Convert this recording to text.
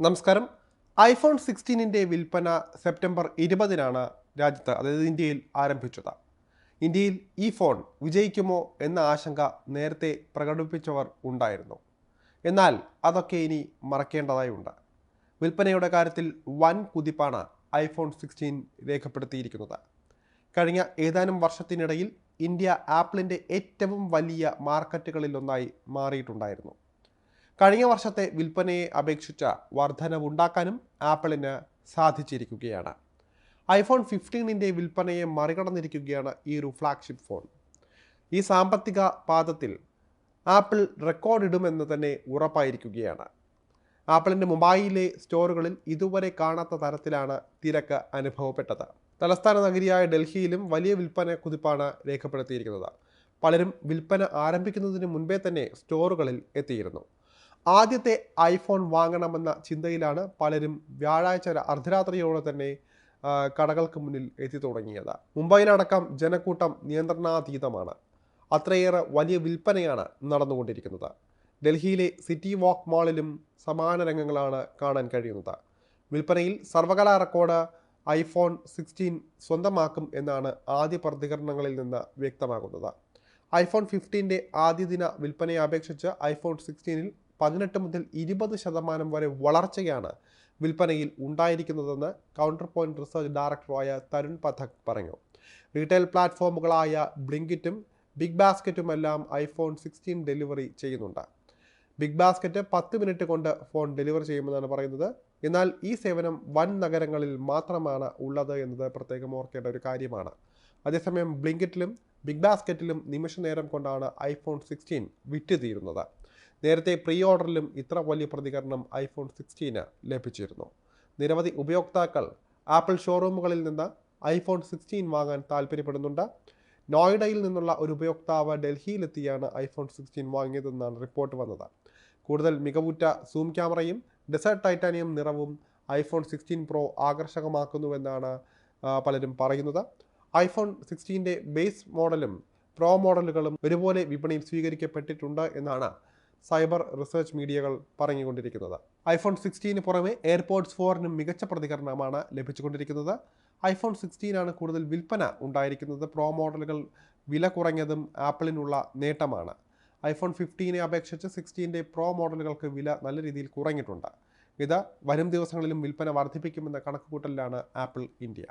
നമസ്കാരം. ഐഫോൺ സിക്സ്റ്റീനിന്റെ വിൽപ്പന സെപ്റ്റംബർ ഇരുപതിനാണ് രാജ്യത്ത് അതായത് ഇന്ത്യയിൽ ആരംഭിച്ചത്. ഇന്ത്യയിൽ ഈ ഫോൺ വിജയിക്കുമോ എന്ന ആശങ്ക നേരത്തെ പ്രകടിപ്പിച്ചവർ ഉണ്ടായിരുന്നു. എന്നാൽ അതൊക്കെ ഇനി മറക്കേണ്ടതായുണ്ട് വിൽപ്പനയുടെ കാര്യത്തിൽ വൻ കുതിപ്പാണ് ഐഫോൺ സിക്സ്റ്റീൻ രേഖപ്പെടുത്തിയിരിക്കുന്നത്. കഴിഞ്ഞ ഏതാനും വർഷത്തിനിടയിൽ ഇന്ത്യ ആപ്പിളിന്റെ ഏറ്റവും വലിയ മാർക്കറ്റുകളിലൊന്നായി മാറിയിട്ടുണ്ടായിരുന്നു. കഴിഞ്ഞ വർഷത്തെ വിൽപ്പനയെ അപേക്ഷിച്ച വർധനവുണ്ടാക്കാനും ആപ്പിളിന് സാധിച്ചിരിക്കുകയാണ്. ഐഫോൺ ഫിഫ്റ്റീനിന്റെ വിൽപ്പനയെ മറികടന്നിരിക്കുകയാണ് ഈ ഒരു ഫ്ലാഗ്ഷിപ്പ് ഫോൺ ഈ സാമ്പത്തിക പാദത്തിൽ ആപ്പിൾ റെക്കോർഡ് ഇടുമെന്ന് തന്നെ ഉറപ്പായിരിക്കുകയാണ്. ആപ്പിളിന്റെ മുംബൈയിലെ സ്റ്റോറുകളിൽ ഇതുവരെ കാണാത്ത തരത്തിലാണ് തിരക്ക് അനുഭവപ്പെട്ടത്. തലസ്ഥാന നഗരിയായ ഡൽഹിയിലും വലിയ വിൽപ്പന കുതിപ്പാണ് രേഖപ്പെടുത്തിയിരിക്കുന്നത്. പലരും വിൽപ്പന ആരംഭിക്കുന്നതിന് മുൻപേ തന്നെ സ്റ്റോറുകളിൽ എത്തിയിരുന്നു. ആദ്യത്തെ ഐഫോൺ വാങ്ങണമെന്ന ചിന്തയിലാണ് പലരും വ്യാഴാഴ്ച അർദ്ധരാത്രിയോടെ തന്നെ കടകൾക്ക് മുന്നിൽ എത്തി തുടങ്ങിയത്. മുംബൈയിലടക്കം ജനക്കൂട്ടം നിയന്ത്രണാതീതമാണ്. അത്രയേറെ വലിയ വിൽപ്പനയാണ് നടന്നുകൊണ്ടിരിക്കുന്നത്. ഡൽഹിയിലെ സിറ്റി വാക്ക് മാളിലും സമാന രംഗങ്ങളാണ് കാണാൻ കഴിയുന്നത്. വിൽപ്പനയിൽ സർവകലാ റെക്കോർഡ് ഐഫോൺ സിക്സ്റ്റീൻ സ്വന്തമാക്കും എന്നാണ് ആദ്യ പ്രതികരണങ്ങളിൽ നിന്ന് വ്യക്തമാകുന്നത്. ഐഫോൺ ഫിഫ്റ്റീന്റെ ആദ്യ ദിന വിൽപ്പനയെ അപേക്ഷിച്ച് ഐഫോൺ സിക്സ്റ്റീനിൽ പതിനെട്ട് മുതൽ ഇരുപത് ശതമാനം വരെ വളർച്ചയാണ് വിൽപ്പനയിൽ ഉണ്ടായിരിക്കുന്നതെന്ന് കൗണ്ടർ പോയിന്റ് റിസർച്ച് ഡയറക്ടറായ തരുൺ പഥക് പറഞ്ഞു. റീറ്റെയിൽ പ്ലാറ്റ്ഫോമുകളായ ബ്ലിങ്കിറ്റും ബിഗ് ബാസ്ക്കറ്റുമെല്ലാം ഐഫോൺ സിക്സ്റ്റീൻ ഡെലിവറി ചെയ്യുന്നുണ്ട്. ബിഗ് ബാസ്ക്കറ്റ് പത്ത് മിനിറ്റ് കൊണ്ട് ഫോൺ ഡെലിവർ ചെയ്യുമെന്നാണ് പറയുന്നത്. എന്നാൽ ഈ സേവനം വൻ നഗരങ്ങളിൽ മാത്രമാണ് ഉള്ളത് എന്നത് പ്രത്യേകം ഓർക്കേണ്ട ഒരു കാര്യമാണ്. അതേസമയം ബ്ലിങ്കിറ്റിലും ബിഗ് ബാസ്ക്കറ്റിലും നിമിഷ നേരം കൊണ്ടാണ് ഐഫോൺ സിക്സ്റ്റീൻ വിറ്റ് തീരുന്നത്. നേരത്തെ പ്രീ ഓർഡറിലും ഇത്ര വലിയ പ്രതികരണം ഐഫോൺ സിക്സ്റ്റീന് ലഭിച്ചിരുന്നു. നിരവധി ഉപയോക്താക്കൾ ആപ്പിൾ ഷോറൂമുകളിൽ നിന്ന് ഐഫോൺ സിക്സ്റ്റീൻ വാങ്ങാൻ താല്പര്യപ്പെടുന്നുണ്ട്. നോയിഡയിൽ നിന്നുള്ള ഒരു ഉപയോക്താവ് ഡൽഹിയിലെത്തിയാണ് ഐഫോൺ സിക്സ്റ്റീൻ വാങ്ങിയതെന്നാണ് റിപ്പോർട്ട് വന്നത്. കൂടുതൽ മികവുറ്റ സൂം ക്യാമറയും ഡെസേർട്ട് ടൈറ്റാനിയം നിറവും ഐഫോൺ സിക്സ്റ്റീൻ പ്രോ ആകർഷകമാക്കുന്നുവെന്നാണ് പലരും പറയുന്നത്. ഐഫോൺ സിക്സ്റ്റീന്റെ ബേസ് മോഡലും പ്രോ മോഡലുകളും ഒരുപോലെ വിപണിയിൽ സ്വീകരിക്കപ്പെട്ടിട്ടുണ്ട് എന്നാണ് സൈബർ റിസർച്ച് മീഡിയകൾ പറഞ്ഞുകൊണ്ടിരിക്കുന്നത് ഐഫോൺ സിക്സ്റ്റീന് പുറമെ എയർപോർട്സ് ഫോറിനും മികച്ച പ്രതികരണമാണ് ലഭിച്ചുകൊണ്ടിരിക്കുന്നത്. ഐഫോൺ സിക്സ്റ്റീനാണ് കൂടുതൽ വിൽപ്പന ഉണ്ടായിരിക്കുന്നത്. പ്രോ മോഡലുകൾ വില കുറഞ്ഞതും ആപ്പിളിനുള്ള നേട്ടമാണ്. ഐഫോൺ ഫിഫ്റ്റീനെ അപേക്ഷിച്ച് സിക്സ്റ്റീന്റെ പ്രോ മോഡലുകൾക്ക് വില നല്ല രീതിയിൽ കുറഞ്ഞിട്ടുണ്ട്. ഇത് വരും ദിവസങ്ങളിലും വിൽപ്പന വർദ്ധിപ്പിക്കുമെന്ന കണക്കുകൂട്ടലിലാണ് ആപ്പിൾ ഇന്ത്യ.